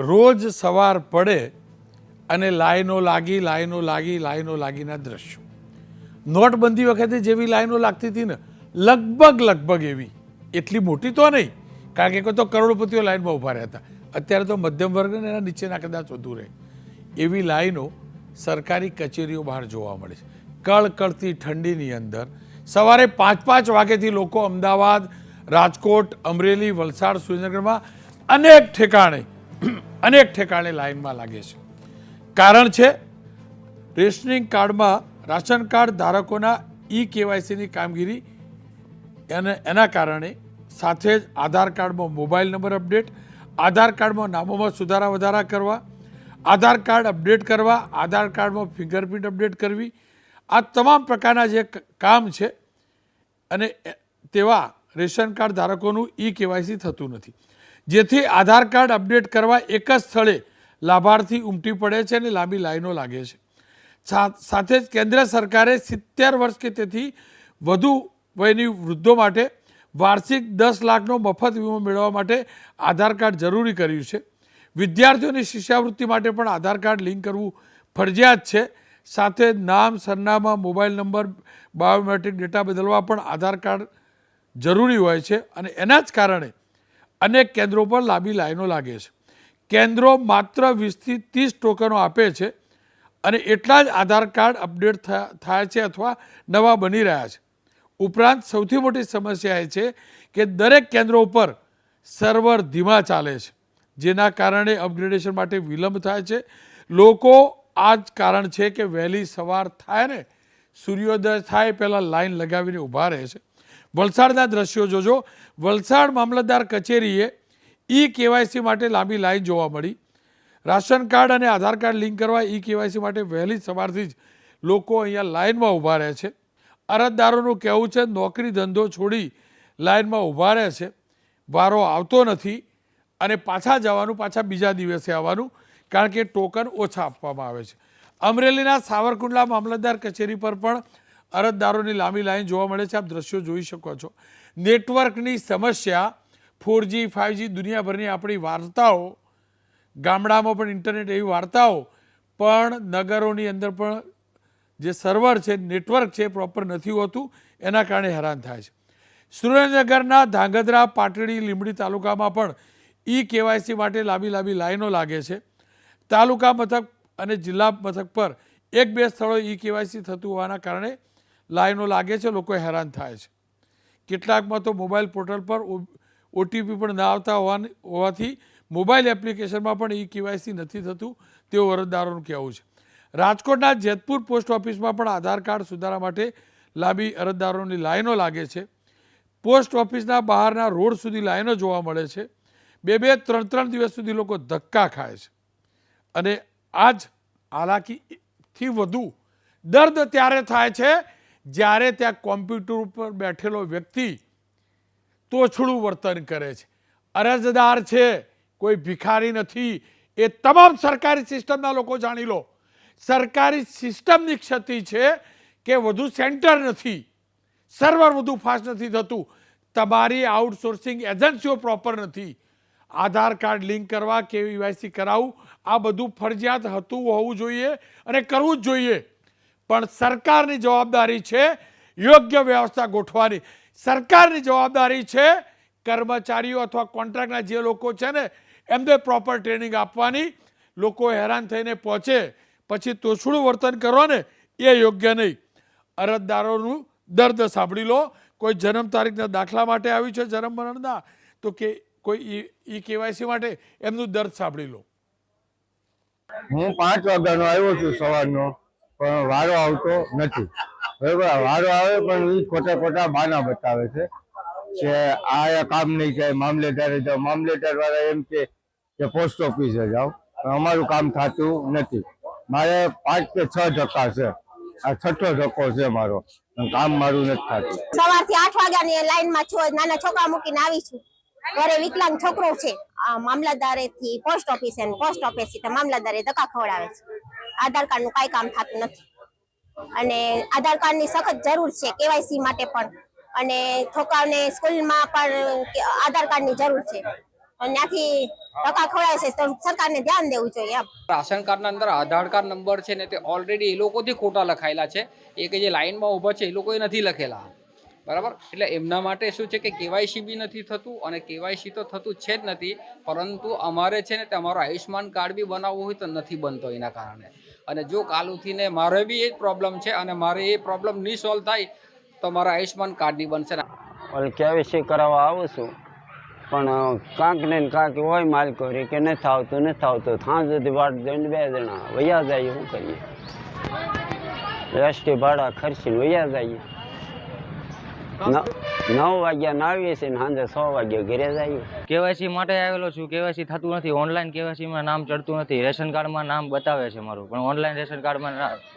રોજ સવાર પડે અને લાઈનો લાગી લાઈનો લાગી, લાઈનો લાગીના દ્રશ્યો. નોટબંધી વખતે જેવી લાઈનો લાગતી હતી ને, લગભગ લગભગ એવી. એટલી મોટી તો નહીં, કારણ કે કોઈ તો કરોડપતિઓ લાઈનમાં ઊભા રહ્યા હતા. અત્યારે તો મધ્યમ વર્ગ અને એના નીચેના કદાચ વધુ રહે. એવી લાઈનો સરકારી કચેરીઓ બહાર જોવા મળે છે. કળકળતી ઠંડીની અંદર. સવારે પાંચ પાંચ વાગ્યાથી લોકો અમદાવાદ, રાજકોટ, અમરેલી, વલસાડ, સુરેન્દ્રનગરમાં અનેક ઠેકાણે અનેક ઠેકાણે લાઇનમાં લાગે છે. કારણ છે, રેશનિંગ કાર્ડમાં રાશન કાર્ડ ધારકોના ઈ કેવાયસીની કામગીરી એને, એના કારણે સાથે જ આધાર કાર્ડમાં મોબાઈલ નંબર અપડેટ, આધાર કાર્ડમાં નામોમાં સુધારા વધારા કરવા, આધાર કાર્ડ અપડેટ કરવા, આધાર કાર્ડમાં ફિંગરપ્રિન્ટ અપડેટ કરવી, આ તમામ પ્રકારના જે કામ છે, અને તેવા રેશન કાર્ડ ધારકોનું ઈ કેવાયસી થતું નથી. જેથી આધાર કાર્ડ અપડેટ કરવા એક જ સ્થળે લાભાર્થી ઉમટી પડે છે અને લાંબી લાઈનો લાગે છે. સાથે જ કેન્દ્ર સરકારે સિત્તેર વર્ષ કે તેથી વધુ વયની વૃદ્ધો માટે વાર્ષિક દસ લાખનો મફત વીમો મેળવવા માટે આધાર કાર્ડ જરૂરી કર્યું છે. વિદ્યાર્થીઓની શિષ્યવૃત્તિ માટે પણ આધાર કાર્ડ લિંક કરવું ફરજિયાત છે. સાથે નામ, સરનામા, મોબાઈલ નંબર, બાયોમેટ્રિક ડેટા બદલવા પણ આધાર કાર્ડ જરૂરી હોય છે અને એના જ કારણે અનેક કેન્દ્રો પર લાંબી લાઈનો લાગે છે. કેન્દ્રો માત્ર વીસથી ત્રીસ ટોકનો આપે છે અને એટલા જ આધાર કાર્ડ અપડેટ થયા- છે અથવા નવા બની રહ્યા છે. ઉપરાંત સૌથી મોટી સમસ્યા એ છે કે દરેક કેન્દ્રો ઉપર સર્વર ધીમા ચાલે છે, જેના કારણે અપગ્રેડેશન માટે વિલંબ થાય છે. લોકો આ જ કારણ છે કે વહેલી સવાર થાય ને સૂર્યોદય થાય પહેલાં લાઈન લગાવીને ઊભા રહે છે. વલસાડના દ્રશ્યો જોજો. વલસાડ મામલતદાર કચેરીએ ઈ કેવાયસી માટે લાંબી લાઈન જોવા મળી. રાશન કાર્ડ અને આધાર કાર્ડ લિંક કરવા ઈ કેવાયસી માટે વહેલી સવારથી જ લોકો અહીંયા લાઇનમાં ઊભા રહે છે. અરજદારોનું કહેવું છે, નોકરી ધંધો છોડી લાઇનમાં ઊભા રહે છે. વારો આવતો નથી અને પાછા જવાનું, પાછા બીજા દિવસે આવવાનું, કારણ કે ટોકન ઓછા આપવામાં આવે છે. અમરેલીના સાવરકુંડલા મામલતદાર કચેરી પર પણ અરજદારોની લાંબી લાઈન જોવા મળે છે. આપ દ્રશ્યો જોઈ શકો છો. નેટવર્કની સમસ્યા, ફોરજી ફાઇવજી દુનિયાભરની આપણી વાર્તાઓ, ગામડામાં પણ ઇન્ટરનેટ એવી વાર્તાઓ, પણ નગરોની અંદર પણ જે સર્વર છે, નેટવર્ક છે પ્રોપર નથી હોતું. એના કારણે હેરાન થાય છે. સુરેન્દ્રનગરના ધાંગધ્રા, પાટડી, લીંબડી તાલુકામાં પણ ઈ કેવાયસી માટે લાંબી લાંબી લાઈનો લાગે છે. તાલુકા મથક અને જિલ્લા મથક પર એક બે સ્થળોએ ઈ કેવાયસી થતું હોવાના કારણે લાઈનો લાગે છે લોકો હેરાન થાય છે. કેટલાકમાં તો મોબાઈલ પોર્ટલ પર ઓટીપી પણ ના આવતા હોવાની, હોવાથી મોબાઈલ એપ્લિકેશનમાં પણ ઈ કેવાયસી નથી થતું તેવું અરજદારોનું કહેવું છે. રાજકોટના જેતપુર પોસ્ટ ઓફિસમાં પણ આધાર કાર્ડ સુધારા માટે લાંબી અરજદારોની લાઈનો લાગે છે. પોસ્ટ ઓફિસના બહારના રોડ સુધી લાઈનો જોવા મળે છે. બે બે, ત્રણ ત્રણ દિવસ સુધી લોકો ધક્કા ખાય છે. અને આ જ હાલાકીથી વધુ દર્દ ત્યારે થાય છે જ્યારે ત્યાં કોમ્પ્યુટર ઉપર બેઠેલો વ્યક્તિ તોછડું વર્તન કરે છે. અરજદાર છે, કોઈ ભિખારી નથી. એ તમામ સરકારી સિસ્ટમના લોકો જાણી લો. સરકારી સિસ્ટમની ક્ષતિ છે કે વધુ સેન્ટર નથી. સર્વર વધુ ફાસ્ટ નથી થતું. તમારી આઉટસોર્સિંગ એજન્સીઓ પ્રોપર નથી. આધાર કાર્ડ લિંક કરવા કે કેવીવાયસી કરાવવું આ બધું ફરજિયાત હતું હોવું જોઈએ અને કરવું જ જોઈએ. પણ સરકારની જવાબદારી છે યોગ્ય વ્યવસ્થા ગોઠવાની સરકારની જવાબદારી છે કર્મચારીઓ અથવા કોન્ટ્રાક્ટના જે લોકો છે ને એમને પ્રોપર ટ્રેનિંગ આપવાની. લોકો હેરાન થઈને પહોંચે, પછી તોછડું વર્તન કરો ને, એ યોગ્ય નહીં. અરજદારોનું દર્દ સાંભળી લો. કોઈ જન્મ તારીખના દાખલા માટે આવ્યું છે, જન્મ મરણના, તો કે કોઈ ઈ કેવાયસી માટે, એમનું દર્દ સાંભળી લો. હું પાંચ વાગ્યાનો આવ્યો છું સવારનો. પણ વારો આવતો નથી. બરોબર? વારો આવે પણ એ ખોટા ખોટા બાના બતાવે છે કે આ કામ નહીં થાય, મામલેદારે જાઓ. મામલેદાર વાળા એમ કે પોસ્ટ ઓફિસે જાઓ. અમારું કામ થતું નથી. મારે પાંચ કે છ ધક્કા છે. આ છઠ્ઠો ધક્કો છે મારો. કામ મારું નથી થતું. સવારથી આઠ વાગ્યાની લાઈનમાં છો. નાના છોકરા મૂકીને આવી છું. ઘરે વિકલાંગ છોકરો છે. મામલતદારે થી પોસ્ટ ઓફિસે પોસ્ટ ઓફિસથી મામલતદારે ધક્કા ખવડાવે છે. આધાર કાર્ડનું કઈ કામ થતું નથી. અને આધાર કાર્ડની સખત જરૂર છે કેવાયસી માટે પણ. અને છોકરાઓને સ્કૂલમાં પણ આધાર કાર્ડની જરૂર છે. ત્યાંથી ટકા ખવડાવે છે, તો સરકારને ધ્યાન દેવું જોઈએ રાશન કાર્ડના અંદર આધાર કાર્ડ નંબર છે ને તે ઓલરેડી એ લોકોથી ખોટા લખાયેલા છે. એ જે લાઇનમાં ઊભા છે એ લોકોએ નથી લખેલા. બરાબર? એટલે એમના માટે શું છે કે કેવાયસી બી નથી થતું અને કેવાયસી તો થતું છે જ નથી. પરંતુ અમારે છે ને તમારો આયુષ્યમાન કાર્ડ બી બનાવવું હોય તો નથી બનતો એના કારણે. અને જો કાલુથીને મારે બી એ જ પ્રોબ્લેમ છે અને મારે એ પ્રોબ્લેમ નહીં સોલ્વ થાય તો મારા આયુષ્યમાન કાર્ડની બનશે ને. ઓલ કેવીસી કરાવવા આવું છું. પણ કાંક ને કાંક હોય માલ રે કે નથી આવતું નથી આવતું. થાં સુધી વાટ જોઈને બે જણા વૈયા જાય શું કરીએ? એસટી ભાડા ખર્ચીને વૈયા જઈએ ન- નવ વાગ્યા ના આવીએ છીએ સાંજે છ વાગ્યા ઘરે જઈએ. કેવાયસી માટે આવેલો છું કેવાયસી થતું નથી. ઓનલાઈન કેવાયસીમાં નામ ચડતું નથી. રેશન કાર્ડમાં નામ બતાવે છે મારું પણ ઓનલાઈન રેશન કાર્ડમાં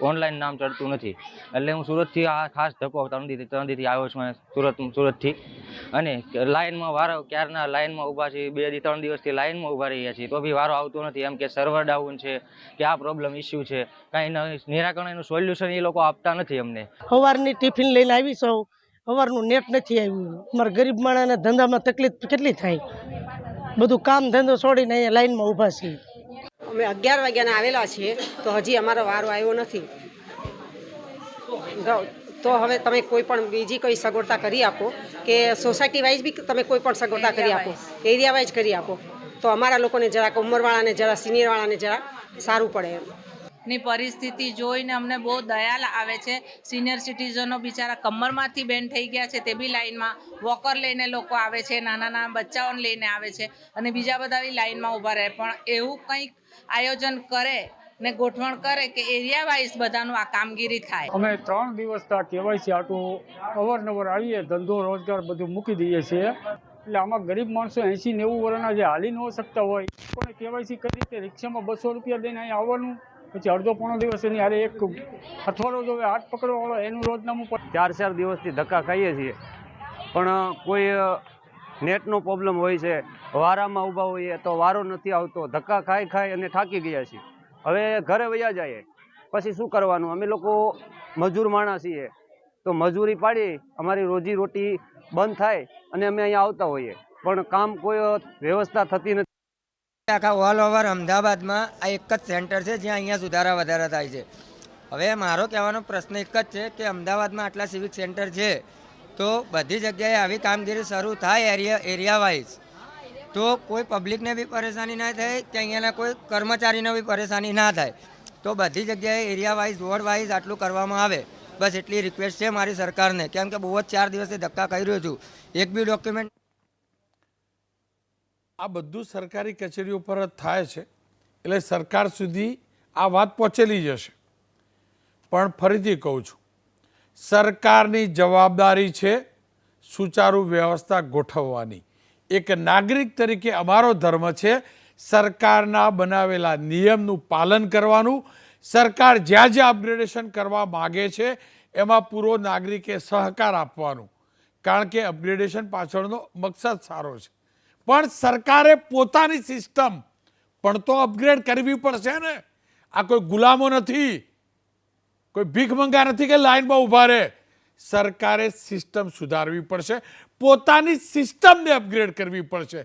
ઓનલાઈન નામ ચડતું નથી. એટલે હું સુરતથી આ ખાસ ધક્કો ત્રણ દી આવ્યો છું સુરત સુરતથી. અને લાઇનમાં વારો ક્યારના લાઇનમાં ઊભા છીએ બે દી ત્રણ દિવસથી લાઇનમાં ઊભા રહીએ છીએ તો બી વારો આવતો નથી. એમ કે સર્વર ડાઉન છે કે આ પ્રોબ્લેમ ઇસ્યુ છે. કાંઈ નિરાકરણ એનું સોલ્યુશન એ લોકો આપતા નથી અમને. સવારની ટિફિન લઈને આવી સૌ સવારનું નેટ નથી આવ્યું. અમારા ગરીબ માણસને ધંધામાં તકલીફ કેટલી થાય? બધું કામ ધંધો છોડીને અહીંયા લાઈનમાં ઊભા છીએ. અમે અગિયાર વાગ્યાના આવેલા છીએ, તો હજી અમારો વારો આવ્યો નથી. તો હવે તમે કોઈ પણ બીજી કોઈ સગવડતા કરી આપો કે સોસાયટી વાઇઝ બી તમે કોઈ પણ સગવડતા કરી આપો એરિયા વાઇઝ કરી આપો. તો અમારા લોકોને જરાક ઉંમરવાળાને જરા સિનિયરવાળાને જરા સારું પડે એમ. ની પરિસ્થિતિ જોઈને અમને બહુ દયા આવે છે. સિનિયર સિટીઝનો બિચારા કમરમાંથી બેન થઈ ગયા છે તે બી લાઇનમાં વોકર લઈને લોકો આવે છે, નાના નાના બચ્ચાઓને લઈને આવે છે અને બીજા બધા બી લાઇનમાં ઊભા રહે. પણ એવું કંઈક આયોજન કરે ને ગોઠવણ કરે કે એરિયા વાઇઝ બધાનું આ કામગીરી થાય. અમે ત્રણ દિવસ કેવાયસી આટું અવારનવાર આવીએ, ધંધો, રોજગાર બધું મૂકી દઈએ છીએ. એટલે આમાં ગરીબ માણસો એંસી નેવું વર્ષના જે હાલી ન શકતા હોય પણ કેવાયસી કરી રીતે રિક્ષામાં બસો રૂપિયા દઈને અહીંયા આવવાનું પછી અડધો પોણો દિવસ એની હારે એક હથોડો જો હાથ પકડવા વાળો, એનું રોજનામું ચાર ચાર દિવસથી ધક્કા ખાઈએ છીએ. પણ કોઈ નેટનો પ્રોબ્લેમ હોય છે, વારામાં ઊભા હોઈએ તો વારો નથી આવતો, ધક્કા ખાઈ ખાઈ અને થાકી ગયા છીએ. હવે ઘરે વયા જઈએ. પછી શું કરવાનું? અમે લોકો મજૂર માણસ છીએ. તો મજૂરી પાડી, અમારી રોજી રોટી બંધ થાય અને અમે અહીંયા આવતા હોઈએ. પણ કામ કોઈ વ્યવસ્થા થતી નથી. આખા ઓલ ઓવર અમદાવાદમાં આ એક જ સેન્ટર છે, જ્યાં અહીંયા સુધારા વધારા થાય છે. હવે મારો કહેવાનો પ્રશ્ન એક જ છે કે અમદાવાદમાં આટલા સિવિક સેન્ટર છે, તો બધી જગ્યાએ આવી કામગીરી શરૂ થાય એરિયા એરિયા વાઇઝ તો કોઈ પબ્લિકને બી પરેશાની ના થાય કે અહીંયાના કોઈ કર્મચારીને બી પરેશાની ના થાય. તો બધી જગ્યાએ એરિયા વાઇઝ વોર્ડ વાઇઝ આટલું કરવામાં આવે. બસ એટલી રિક્વેસ્ટ છે મારી સરકારને, કેમ કે બહુ જ ચાર દિવસથી ધક્કા કરી રહ્યો છું. એક બી ડોક્યુમેન્ટ આ બધું સરકારી કચેરીઓ પર જ થાય છે. એટલે સરકાર સુધી આ વાત પહોંચેલી જશે પણ ફરીથી કહું છું, સરકારની જવાબદારી છે સુચારુ વ્યવસ્થા ગોઠવવાની. એક નાગરિક તરીકે અમારો ધર્મ છે, સરકારના બનાવેલા નિયમનું પાલન કરવાનું. સરકાર જ્યાં જ્યાં અપગ્રેડેશન કરવા માગે છે, એમાં પૂરો નાગરિકે સહકાર આપવાનું. કારણ કે અપગ્રેડેશન પાછળનો મકસદ સારો છે. પણ સરકારે પોતાની સિસ્ટમ, પણ તો અપગ્રેડ કરવી પડશે ને. આ કોઈ ગુલામો નથી, કોઈ ભીખ મંગા નથી કે લાઈનમાં ઊભા રહે. સરકારે સિસ્ટમ સુધારવી પડશે, પોતાની સિસ્ટમને અપગ્રેડ કરવી પડશે.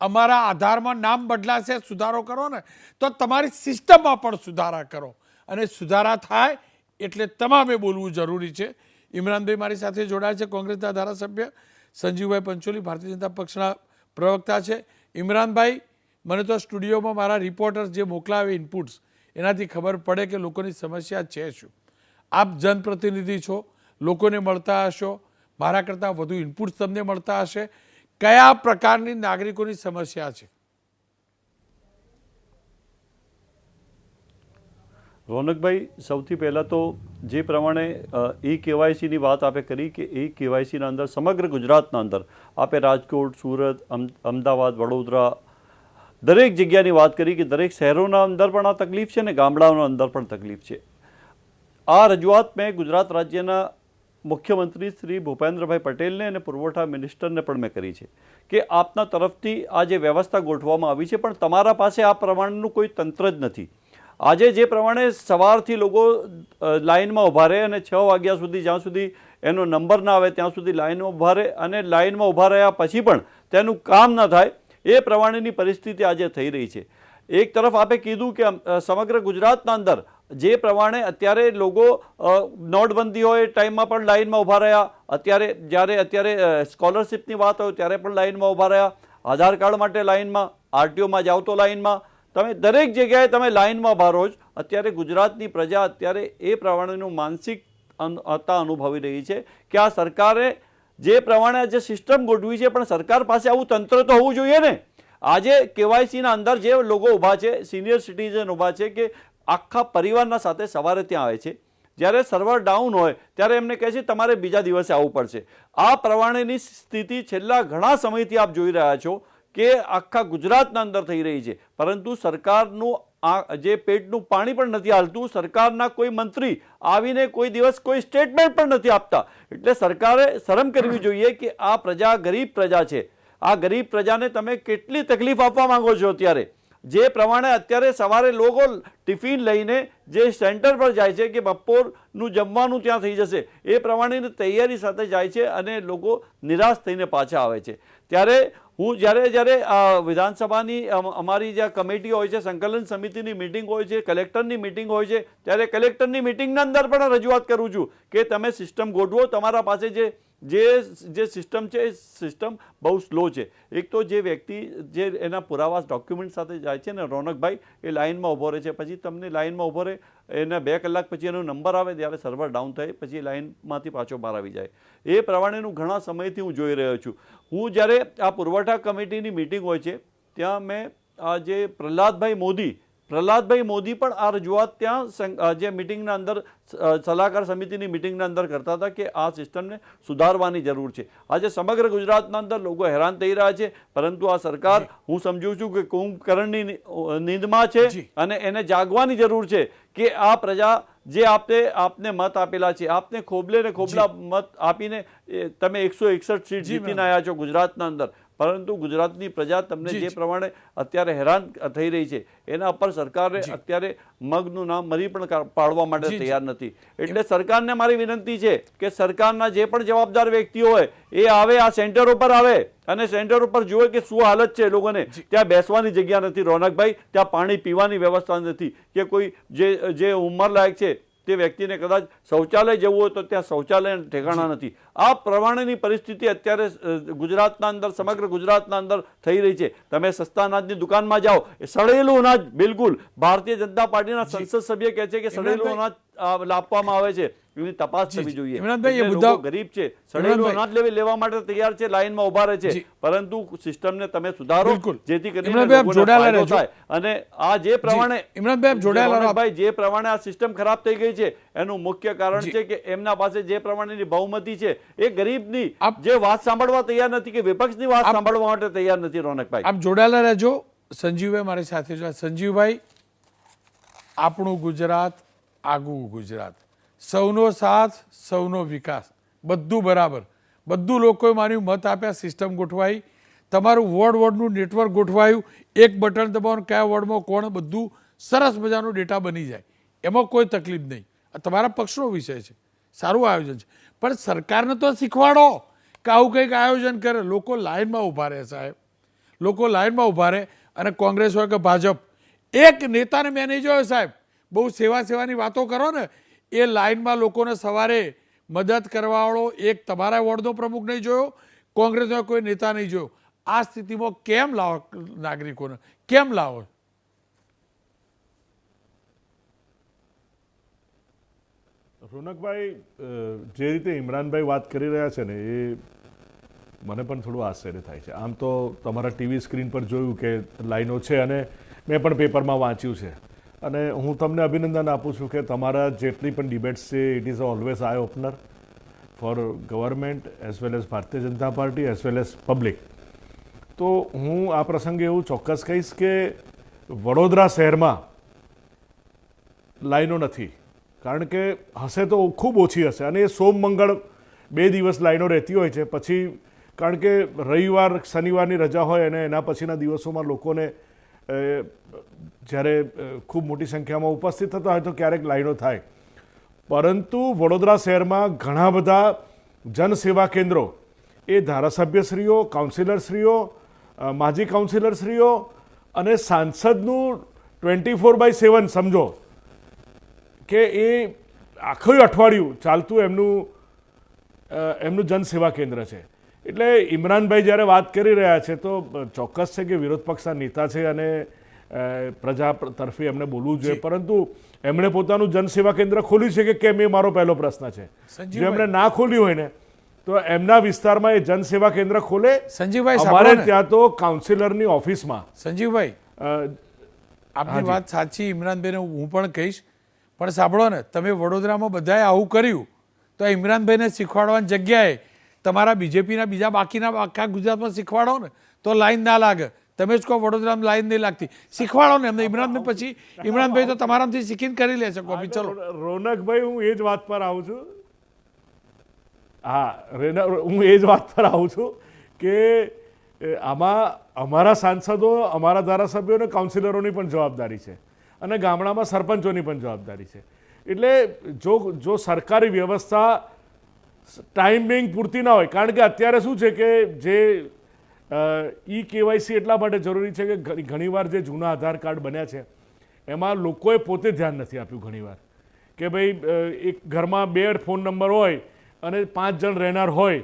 અમારા આધારમાં નામ બદલાશે, સુધારો કરો ને, તો તમારી સિસ્ટમમાં પણ સુધારા કરો. અને સુધારા થાય એટલે તમામે બોલવું જરૂરી છે. ઇમરાનભાઈ મારી સાથે જોડાયા છે કોંગ્રેસના ધારાસભ્ય સંજીવભાઈ પંચોલી, ભારતીય જનતા પક્ષના પ્રવક્તા છે. ઇમરાનભાઈ, મને તો સ્ટુડિયોમાં મારા રિપોર્ટર્સ જે મોકલાવે ઇનપુટ્સ એનાથી ખબર પડે કે લોકોની સમસ્યા છે શું. આપ જનપ્રતિનિધિ છો, લોકોને મળતા હશો, મારા કરતાં વધુ ઇનપુટ્સ તમને મળતા હશે. કયા પ્રકારની નાગરિકોની સમસ્યા છે? રોનકભાઈ, સૌથી પહેલાં તો જે પ્રમાણે ઈ કેવાયસીની વાત આપે કરી કે ઈ કેવાયસીના અંદર, સમગ્ર ગુજરાતના અંદર, આપે રાજકોટ, સુરત, અમ- અમદાવાદ, વડોદરા, દરેક જગ્યાની વાત કરી કે દરેક શહેરોના અંદર પણ આ તકલીફ છે ને ગામડાઓના અંદર પણ તકલીફ છે. આ રજૂઆત મેં ગુજરાત રાજ્યના મુખ્યમંત્રી શ્રી ભૂપેન્દ્રભાઈ પટેલને અને પુરવઠા મિનિસ્ટરને પણ મેં કરી છે કે આપના તરફથી આ જે વ્યવસ્થા ગોઠવવામાં આવી છે પણ તમારા પાસે આ પ્રમાણનું કોઈ તંત્ર જ નથી. આજે જે પ્રમાણે સવારથી લોકો લાઇનમાં ઊભા રહે અને છ વાગ્યા સુધી, જ્યાં સુધી એનો નંબર ના આવે, ત્યાં સુધી લાઇનમાં ઊભા રહે અને લાઇનમાં ઊભા રહ્યા પછી પણ તેનું કામ ના થાય, એ પ્રમાણેની પરિસ્થિતિ આજે થઈ રહી છે. એક તરફ આપે કીધું કે સમગ્ર ગુજરાતના અંદર જે પ્રમાણે અત્યારે લોકો નોટબંધી હોય, ટાઈમમાં પણ લાઇનમાં ઊભા રહ્યા, અત્યારે, જ્યારે અત્યારે સ્કોલરશિપની વાત હોય, ત્યારે પણ લાઇનમાં ઊભા રહ્યા, આધાર કાર્ડ માટે લાઇનમાં, આરટીઓમાં જાઓ તો લાઇનમાં તમે દરેક જગ્યાએ તમે લાઇનમાં ભરો જ. અત્યારે ગુજરાતની પ્રજા અત્યારે એ પ્રમાણેનું માનસિક હતા અનુભવી રહી છે કે આ સરકારે જે પ્રમાણે જે સિસ્ટમ ગોઠવી છે, પણ સરકાર પાસે આવું તંત્ર તો હોવું જોઈએ ને. આજે કેવાયસીના અંદર જે લોકો ઊભા છે, સિનિયર સિટીઝન ઊભા છે કે આખા પરિવારના સાથે સવારે ત્યાં આવે છે. જ્યારે સર્વર ડાઉન હોય, ત્યારે એમને કહે છે, તમારે બીજા દિવસે આવવું પડશે. આ પ્રમાણેની સ્થિતિ છેલ્લા ઘણા સમયથી આપ જોઈ રહ્યા છો. કે આખા ગુજરાતના અંદર થઈ રહી છે. પરંતુ સરકારનું આ જે પેટનું પાણી પણ નથી હાલતું, સરકારના કોઈ મંત્રી આવીને કોઈ દિવસ કોઈ સ્ટેટમેન્ટ પણ નથી આપતા. એટલે સરકારે શરમ કરવી જોઈએ કે આ પ્રજા ગરીબ પ્રજા છે. આ ગરીબ પ્રજાને તમે કેટલી તકલીફ આપવા માંગો છો અત્યારે? જે પ્રમાણે અત્યારે સવારે લોકો ટિફિન લઈને જે સેન્ટર પર જાય છે કે બપોરનું જમવાનું ત્યાં થઈ જશે, એ પ્રમાણેની તૈયારી સાથે જાય છે અને લોકો નિરાશ થઈને પાછા આવે છે. ત્યારે હું જ્યારે જ્યારે વિધાનસભાની અમારી જે કમિટી હોય છે, સંકલન સમિતિની મિટિંગ હોય છે, કલેક્ટરની મિટિંગ હોય છે, ત્યારે કલેક્ટરની મિટિંગના અંદર પણ રજૂઆત કરું છું કે તમે સિસ્ટમ ગોઠવો, તમારા પાસે જે જે જે સિસ્ટમ છે એ સિસ્ટમ બહુ સ્લો છે. એક તો જે વ્યક્તિ, જે એના પુરાવા ડોક્યુમેન્ટ સાથે જાય છે ને રોનકભાઈ, એ લાઇનમાં ઊભો રહે છે. પછી તમને લાઇનમાં ઊભો રહે, એને બે કલાક પછી એનો નંબર આવે ત્યારે સર્વર ડાઉન થાય, પછી લાઇનમાંથી પાછો બહાર આવી જાય. એ પ્રમાણેનું ઘણા સમયથી હું જોઈ રહ્યો છું. હું જ્યારે આ પુરવઠા કમિટીની મિટિંગ હોય છે, ત્યાં મેં આ જે પ્રહલાદભાઈ મોદી પ્રહલાદભાઈ મોદી પણ આ રજૂઆત ત્યાં જે મિટિંગના અંદર સલાહકાર સમિતિની મિટિંગના અંદર કરતા હતા કે આ સિસ્ટમને સુધારવાની જરૂર છે. આજે સમગ્ર ગુજરાતના અંદર લોકો હેરાન થઈ રહ્યા છે પરંતુ આ સરકાર હું સમજુ છું કે કુંભકર્ણની નીંદમાં છે અને એને જાગવાની જરૂર છે કે આ પ્રજા જે આપે આપને મત આપેલા છે આપને ખોબલે ને ખોબલા મત આપીને તમે એકસો એકસઠ સીટ જીતીને આવ્યા છો ગુજરાતના અંદર. પરંતુ ગુજરાતની પ્રજા તમને જે પ્રમાણે અત્યારે હેરાન થઈ રહી છે એના પર સરકારે અત્યારે મગનું નામ મરી પણ પાડવા માટે. તૈયાર નથી. એટલે સરકારને મારી વિનંતી છે કે સરકારના જે પણ જવાબદાર વ્યક્તિઓ હોય એ આવે આ સેન્ટર ઉપર આવે અને સેન્ટર ઉપર જુએ કે શું હાલત છે લોકોને. ત્યાં બેસવાની જગ્યા નથી. રોનકભાઈ ત્યાં પાણી પીવાની વ્યવસ્થા નથી કે કોઈ જે જે ઉંમરલાયક છે તે વ્યક્તિને કદાચ શૌચાલય જવું હોય તો ત્યાં શૌચાલય ઠેકાણા નથી. આ પ્રમાણેની પરિસ્થિતિ અત્યારે ગુજરાતના અંદર સમગ્ર ગુજરાતના અંદર થઈ રહી છે. તમે સસ્તા અનાજની દુકાનમાં જાઓ એ સડેલું અનાજ બિલકુલ ભારતીય જનતા પાર્ટીના સંસદ સભ્ય કહે છે કે સડેલું અનાજ આપવામાં આવે છે. એની તપાસ થવી જોઈએ. ઇમરાનભાઈ, એ મુદ્દા- ગરીબ છે. સડેલું અનાજ લેવી લેવા માટે તૈયાર છે લાઈનમાં ઊભા રહે છે. પરંતુ સિસ્ટમને તમે સુધારો જેથી કરીને જોડાયેલા. થાય. અને આ જે પ્રમાણે ઇમરાનભાઈ, આપ જોડાયેલા. ભાઈ જે પ્રમાણે આ સિસ્ટમ ખરાબ થઈ ગઈ છે એનું મુખ્ય કારણ છે કે એમના પાસે જે પ્રમાણેની બહુમતી છે એ ગરીબની જે વાત સાંભળવા તૈયાર નથી કે વિપક્ષની વાત સાંભળવા માટે તૈયાર નથી રોનકભાઈ. આપ જોડાયેલા રહેજો. સંજીવભાઈ મારી સાથે છે. સંજીવભાઈ આપણું ગુજરાત આગવું ગુજરાત. સૌનો સાથ, સૌનો વિકાસ. બધું બરાબર. બધું લોકોએ મારી મત આપ્યા, સિસ્ટમ ગોઠવાઈ. તમારું વોર્ડ વોર્ડનું નેટવર્ક ગોઠવાયું. એક બટન દબાવવાનું, કયા વોર્ડમાં કોણ, બધું સરસ મજાનો ડેટા બની જાય. એમાં કોઈ તકલીફ નહીં. તમારા પક્ષનો વિષય છે. સારું આયોજન છે. પણ સરકારને તો શીખવાડો કે આવું કંઈક આયોજન કરે. લોકો લાઇનમાં ઊભા રહે, સાહેબ. લોકો લાઇનમાં ઊભા રહે અને કોંગ્રેસ હોય કે ભાજપ. એક નેતાને મેં નહીં જોયો સાહેબ. બહુ સેવા સેવાની વાતો કરો ને એ લાઇનમાં લોકોને સવારે મદદ કરવાવાળો એક તમારા વોર્ડનો પ્રમુખ નહીં જોયો, કોંગ્રેસનો કોઈ નેતા નહીં જોયો. આ સ્થિતિમાં કેમ લાવો નાગરિકોને? કેમ લાવો? રોનકભાઈ જે રીતે ઇમરાનભાઈ વાત કરી રહ્યા છે ને, એ મને પણ થોડું આશ્ચર્ય થાય છે. આમ તો તમારા ટીવી સ્ક્રીન પર જોયું કે લાઈનો છે અને મેં પણ પેપરમાં વાંચ્યું છે. અને હું તમને અભિનંદન આપું છું કે તમારા જેટલી પણ ડિબેટ્સ છે it is always eye opener for government as well as Bharatiya Janata party as well as public તો હું આ પ્રસંગે એવું ચોક્કસ કહીશ કે વડોદરા શહેરમાં લાઈનો નથી. કારણ કે હશે તો ખૂબ ઓછી હશે અને એ સોમ મંગળ બે દિવસ લાઈનો રહેતી હોય છે. પછી કારણ કે રવિવાર, શનિવારની રજા હોય અને એના પછીના દિવસોમાં લોકોને જ્યારે ખૂબ મોટી સંખ્યામાં ઉપસ્થિત થતા હોય તો ક્યારેક લાઈનો થાય. પરંતુ વડોદરા શહેરમાં ઘણા બધા જનસેવા કેન્દ્રો, એ ધારાસભ્યશ્રીઓ, કાઉન્સિલરશ્રીઓ માજી કાઉન્સિલરશ્રીઓ અને સાંસદનું ટ્વેન્ટી ફોર બાય સેવન સમજો કે એ આખું અઠવાડિયું ચાલતું એમનું એમનું જનસેવા કેન્દ્ર છે. એટલે ઇમરાનભાઈ જ્યારે વાત કરી રહ્યા છે તો ચોક્કસ છે કે વિરોધ પક્ષના નેતા છે અને પ્રજા તરફે એમને બોલવું જોઈએ. પરંતુ એમણે પોતાનું જનસેવા કેન્દ્ર ખોલ્યું છે કે કેમ એ મારો પહેલો પ્રશ્ન છે. જો એમણે ના ખોલ્યું હોય ને તો એમના વિસ્તારમાં એ જનસેવા કેન્દ્ર ખોલે. સંજીવભાઈ અમારે ત્યાં તો કાઉન્સિલરની ઓફિસમાં. સંજીવભાઈ આપની વાત સાચી ઇમરાનભાઈને હું પણ કહીશ. પણ સાંભળો ને તમે વડોદરામાં બધાએ આવું કર્યું. તો ઇમરાનભાઈને શીખવાડવાની જગ્યાએ તમારા બીજેપીના બીજા બાકીના આખા ગુજરાતમાં શીખવાડો ને તો લાઈન ના લાગે. તમે જ કહો વડોદરામાં લાઈન નહીં લાગતી. શીખવાડો ને એમને. ઇમરાનભાઈ પછી ઇમરાનભાઈ તો તમારામાંથી શીખીને કરી લેશે કોપી ચલો. રોનકભાઈ હું એ જ વાત પર આવું છું. હા હું એ જ વાત પર આવું છું કે આમાં અમારા સાંસદો અમારા ધારાસભ્યો અને કાઉન્સિલરોની પણ જવાબદારી છે અને ગામડામાં સરપંચોની પણ જવાબદારી છે. એટલે જો જો સરકારી વ્યવસ્થા ટાઈમિંગ પૂરતી ના હોય. કારણ કે અત્યારે શું છે કે જે ઈ કેવાયસી એટલા માટે જરૂરી છે કે ઘણીવાર જે જૂના આધાર કાર્ડ બન્યા છે, એમાં લોકોએ પોતે ધ્યાન નથી આપ્યું ઘણીવાર. કે ભાઈ એક ઘરમાં બે ફોન નંબર હોય અને પાંચ જણ રહેનાર હોય,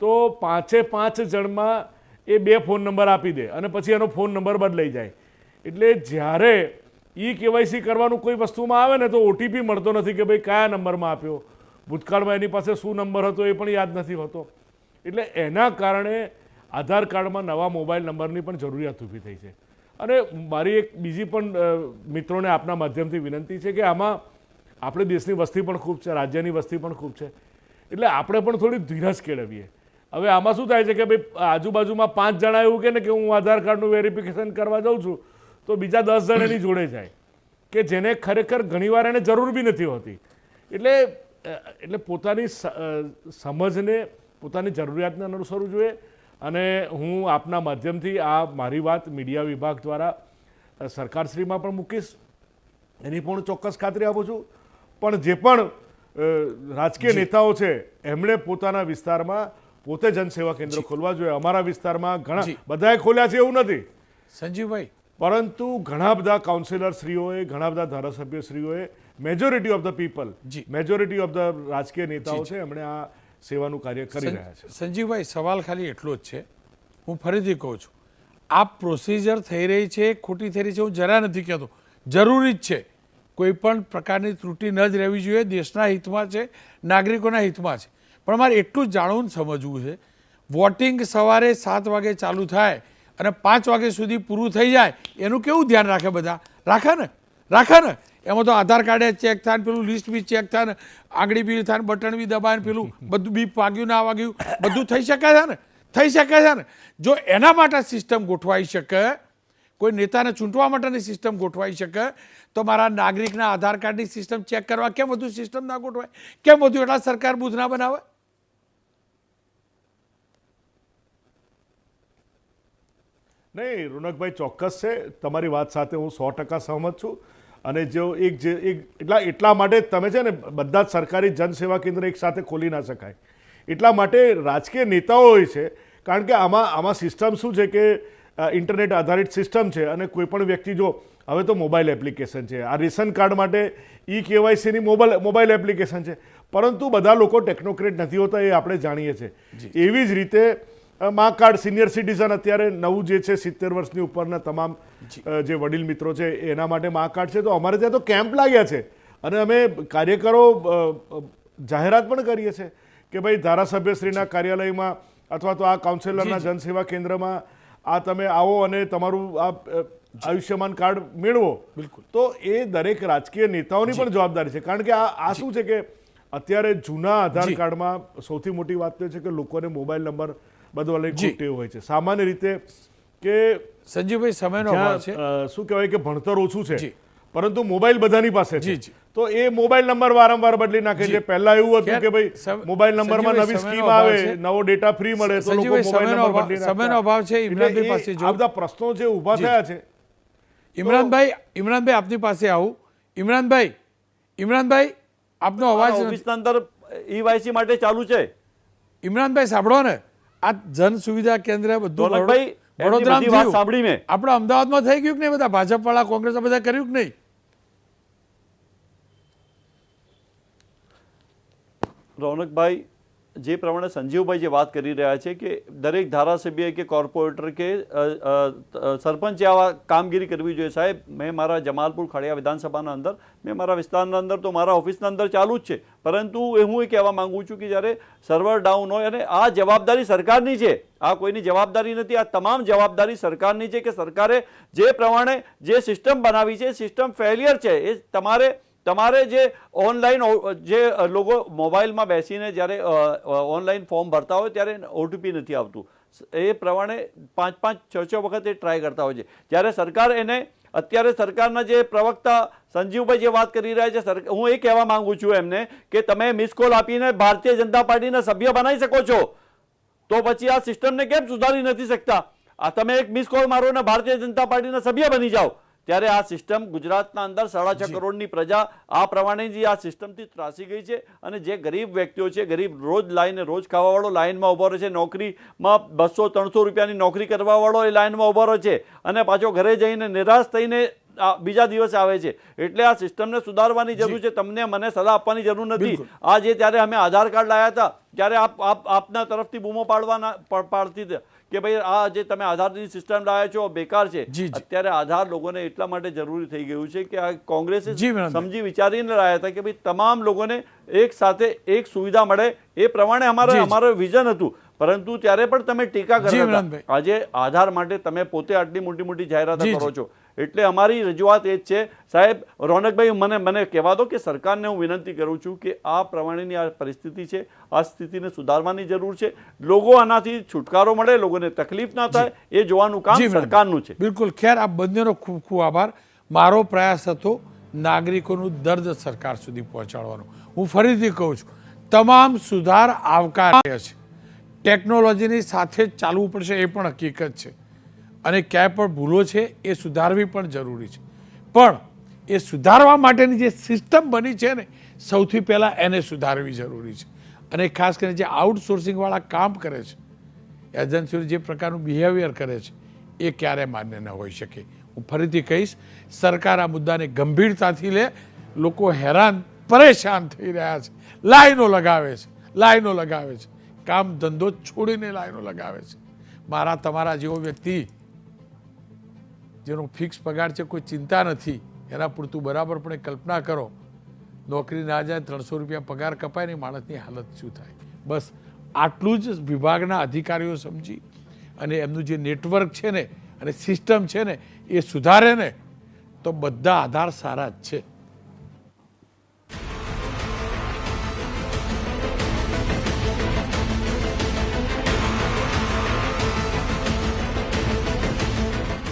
તો પાંચે પાંચ જણમાં એ બે ફોન નંબર આપી દે અને પછી એનો ફોન નંબર બદલાઈ જાય. એટલે જ્યારે ઈ કેવાયસી કરવાનું કોઈ વસ્તુમાં આવે ને તો ઓટીપી મળતો નથી કે ભાઈ કયા નંબરમાં આપ્યો ભૂતકાળમાં એની પાસે શું નંબર હતો એ પણ યાદ નથી હોતો. એટલે એના કારણે આધાર કાર્ડમાં નવા મોબાઈલ નંબરની પણ જરૂરિયાત ઊભી થઈ છે. અને મારી એક બીજી પણ મિત્રોને આપના માધ્યમથી વિનંતી છે કે આમાં આપણે દેશની વસ્તી પણ ખૂબ છે, રાજ્યની વસ્તી પણ ખૂબ છે. એટલે આપણે પણ થોડી ધીરજ કેળવીએ. હવે આમાં શું થાય છે કે ભાઈ, આજુબાજુમાં પાંચ જણા એવું કે ને કે હું આધાર કાર્ડનું વેરિફિકેશન કરવા જાઉં છું, તો બીજા દસ જણ એની જોડે જાય. કે જેને ખરેખર ઘણીવાર એને જરૂર બી નથી હોતી. એટલે એટલે પોતાની સ- સમજને પોતાની જરૂરિયાતને અનુસરવું જોઈએ. અને હું આપના માધ્યમથી આ મારી વાત મીડિયા વિભાગ દ્વારા સરકારશ્રીમાં પણ મૂકીશ. એની પણ ચોક્કસ ખાતરી આપું છું. પણ જે પણ રાજકીય નેતાઓ છે એમણે પોતાના વિસ્તારમાં પોતે જનસેવા કેન્દ્ર ખોલવા જોઈએ. અમારા વિસ્તારમાં ઘણા બધાએ ખોલ્યા છે એવું નથી. સંજીવભાઈ પરંતુ ઘણા બધા કાઉન્સિલર શ્રીઓએ ઘણા બધા ધારાસભ્ય શ્રીઓએ majority of the people majority of the રાજકીય નેતાઓ છે એમણે આ સેવાનું કાર્ય કરી રહ્યા છે. સંજીવભાઈ સવાલ ખાલી એટલો જ છે. હું ફરીથી કહું છું આ પ્રોસિજર થઈ રહી છે ખોટી થઈ રહી છે હું જરા નથી કહેતો. જરૂરી જ છે. કોઈ પણ પ્રકારની ત્રુટિ ન જ રહેવી જોઈએ. દેશના હિતમાં છે નાગરિકોના હિતમાં છે. પણ મારે એટલું જ જાણવું સમજવું છે. વોટિંગ સવારે સાત વાગે ચાલુ થાય અને પાંચ વાગ્યા સુધી પૂરું થઈ જાય, એનું કેવું ધ્યાન રાખે બધા? રાખે ને? રાખે ને? એમાં તો આધાર કાર્ડે ચેક થાય ને પેલું લિસ્ટ બી ચેક થાય ને, આંગળી બી થાય ને બટન બી દબાય ને પેલું, બધું બી વાગ્યું ના વાગ્યું, બધું થઈ શકે છે ને? થઈ શકે છે ને? જો એના માટે સિસ્ટમ ગોઠવાઈ શકે, કોઈ નેતાને ચૂંટવા માટેની સિસ્ટમ ગોઠવાઈ શકે, તો મારા નાગરિકના આધાર કાર્ડની સિસ્ટમ ચેક કરવા કેમ બધું સિસ્ટમ ના ગોઠવાય? કેમ બધું એટલા સરકાર બુધ ના બનાવે? નહીં રોનકભાઈ ચોક્કસ છે. તમારી વાત સાથે હું સો ટકા સહમત છું. અને જો એક જે એક એટલા એટલા માટે તમે છે ને બધા જ સરકારી જનસેવા કેન્દ્ર એક સાથે ખોલી ના શકાય. એટલા માટે રાજકીય નેતાઓ હોય છે કારણ કે આમાં આમાં સિસ્ટમ શું છે કે ઇન્ટરનેટ આધારિત સિસ્ટમ છે અને કોઈપણ વ્યક્તિ જો હવે તો મોબાઈલ એપ્લિકેશન છે. આ રેશન કાર્ડ માટે ઈ કેવાયસીની મોબાઈલ મોબાઈલ એપ્લિકેશન છે. પરંતુ બધા લોકો ટેકનોક્રેટ નથી હોતા એ આપણે જાણીએ છીએ. એવી જ રીતે મા કાર્ડ સિનિયર સિટીઝન અત્યારે નવું જે છે સિત્તેર વર્ષની ઉપરના તમામ જે. વડીલ મિત્રો છે એના માટે મા કાર્ડ છે. તો અમારે ત્યાં તો કેમ્પ લાગ્યા છે. અને અમે કાર્યકરો જાહેરાત પણ કરીએ છીએ કે ભાઈ ધારાસભ્યશ્રીના કાર્યાલયમાં અથવા તો આ કાઉન્સિલરના જનસેવા કેન્દ્રમાં આ તમે આવો અને તમારું આ આયુષ્યમાન કાર્ડ મેળવો. બિલકુલ. તો એ દરેક રાજકીય નેતાઓની પણ જવાબદારી છે. કારણ કે આ આ શું છે કે અત્યારે જૂના આધાર કાર્ડમાં સૌથી મોટી વાત તો એ છે કે લોકોને મોબાઈલ નંબર બદલવાની અલગ ટેવ હોય છે. સામાન્ય રીતે કે સંજીવભાઈ સમયનો અભાવ છે. શું કહેવાય કે ભણતર ઓછું છે પરંતુ મોબાઈલ બધાની પાસે છે. તો એ મોબાઈલ નંબર વારંવાર બદલી નાખે છે. પહેલા એવું હતું કે ભાઈ મોબાઈલ નંબરમાં નવી સ્કીમ આવે નવો ડેટા ફ્રી મળે તો લોકો મોબાઈલ નંબર અભાવ- બદલી નાખે સમયનો અભાવ છે. ઇમરાનભાઈ પાસે જો. આ બધા પ્રશ્નો જે ઊભા. થયા છે. ઇમરાનભાઈ ઇમરાનભાઈ આપની પાસે આવું. ઇમરાનભાઈ ઇમરાનભાઈ આપનો અવાજ ઓફિસ અંદર ઈવાયસી માટે ચાલુ છે. ઇમરાનભાઈ સાંભળો ને. આ જન સુવિધા કેન્દ્ર બધું વડોદરામાં. સાંભળી મેં આપણે અમદાવાદમાં થઈ ગયું કે નહીં બધા? ભાજપ વાળા કોંગ્રેસ બધા કર્યું કે નહીં? રોનકભાઈ જે પ્રમાણે સંજીવભાઈ જે વાત કરી રહ્યા છે કે દરેક ધારાસભ્ય કે કોર્પોરેટર કે સરપંચે આવા કામગીરી કરવી જોઈએ, સાહેબ, મેં મારા જમાલપુર ખડિયા વિધાનસભાના અંદર, મેં મારા વિસ્તારના અંદર તો મારા ઓફિસના અંદર ચાલુ જ છે. પરંતુ એ હું એ કહેવા માગું છું કે જ્યારે સર્વર ડાઉન હોય અને આ જવાબદારી સરકારની છે, આ કોઈની જવાબદારી નથી, આ તમામ જવાબદારી સરકારની છે કે સરકારે જે પ્રમાણે જે સિસ્ટમ બનાવી છે, સિસ્ટમ ફેલિયર છે, એ તમારે તમારે જે ઓનલાઈન જે લોકો મોબાઈલમાં બેસીને જ્યારે ઓનલાઈન ફોર્મ ભરતા હોય ત્યારે ઓટીપી નથી આવતું. એ પ્રમાણે પાંચ પાંચ, છ છ વખત એ ટ્રાય કરતા હોય છે. જ્યારે સરકાર એને, અત્યારે સરકારના જે પ્રવક્તા સંજીવભાઈ જે વાત કરી રહ્યા છે હું એ કહેવા માંગુ છું એમને કે તમે મિસ કોલ આપીને ભારતીય જનતા પાર્ટીના સભ્ય બનાવી શકો છો. તો પછી આ સિસ્ટમને કેમ સુધારી નથી શકતા? આ તમે એક મિસ કોલ મારો ને ભારતીય જનતા પાર્ટીના સભ્ય બની જાઓ. ત્યારે આ સિસ્ટમ ગુજરાતના અંદર સાડા છ કરોડની પ્રજા આ પ્રમાણે જે આ સિસ્ટમથી ત્રાસી ગઈ છે અને જે ગરીબ વ્યક્તિઓ છે ગરીબ રોજ લાઈને રોજ ખાવાવાળો લાઈનમાં ઊભો રહે છે નોકરીમાં બસો ત્રણસો રૂપિયાની નોકરી કરવાવાળો એ લાઈનમાં ઊભો રહે છે અને પાછો ઘરે જઈને નિરાશ થઈને આ બીજા દિવસે આવે છે. એટલે આ સિસ્ટમને સુધારવાની જરૂર છે તમને મને સલાહ આપવાની જરૂર નથી. આજે આ જે ત્યારે અમે આધાર કાર્ડ લાયા હતા ત્યારે આપ આપ આપના તરફથી બૂમો પાડવાના પાડતી હતી. કે ભાઈ આ જે તમે આધારની સિસ્ટમ લાવ્યા છો બેકાર છે. અત્યારે આધાર લોકોને એટલા માટે જરૂરી થઈ ગયું છે કે આ કોંગ્રેસે સમજી વિચારીને લાયા હતા કે ભાઈ તમામ લોકોને એક સાથે એક સુવિધા મળે. એ પ્રમાણે અમારે. અમારું વિઝન હતું. પરંતુ ત્યારે પણ તમે ટીકા કરી કરતા આજે આધાર માટે તમે પોતે આટલી મોટી મોટી જાહેરાત કરો છો. એટલે અમારી રજૂઆત એ જ છે. સાહેબ રોનકભાઈ મને મને કહેવા દો કે સરકારને હું વિનંતી કરું છું કે આ પ્રમાણેની આ પરિસ્થિતિ છે આ સ્થિતિને સુધારવાની જરૂર છે. લોકો આનાથી છુટકારો મળે લોકોને તકલીફ ના થાય એ જોવાનું કામ સરકારનું છે. બિલકુલ. ખેર આ બંનેનો ખૂબ ખૂબ આભાર. મારો પ્રયાસ હતો નાગરિકોનું દર્દ સરકાર સુધી પહોંચાડવાનો. હું ફરીથી કહું છું તમામ સુધાર આવકાર્ય છે. ટેકનોલોજીની સાથે જ ચાલવું પડશે એ પણ હકીકત છે. અને ક્યાંય પણ ભૂલો છે, એ સુધારવી પણ જરૂરી છે. પણ એ સુધારવા માટેની જે સિસ્ટમ બની છે ને, સૌથી પહેલાં એને સુધારવી જરૂરી છે. અને ખાસ કરીને જે આઉટસોર્સિંગવાળા કામ કરે છે એજન્સીઓ જે પ્રકારનું બિહેવિયર કરે છે, એ ક્યારે માન્ય ન હોઈ શકે. હું ફરીથી કહીશ, સરકાર આ મુદ્દાને ગંભીરતાથી લે, લોકો હેરાન, પરેશાન થઈ રહ્યા છે. લાઈનો લગાવે છે, લાઈનો લગાવે છે. કામ ધંધો છોડીને લાઈનો લગાવે છે. મારા, તમારા જેવો વ્યક્તિ જેનો ફિક્સ પગાર છે, કોઈ ચિંતા નથી. એના પૂરતું બરાબર પણ કલ્પના કરો. નોકરી ના જાય, ત્રણસો રૂપિયા પગાર કપાય ને માણસની હાલત શું થાય? બસ, આટલું જ વિભાગના અધિકારીઓ સમજી અને એમનું જે નેટવર્ક છે ને, અને સિસ્ટમ છે ને, એ સુધારે ને, તો બધા આધાર સારા જ છે.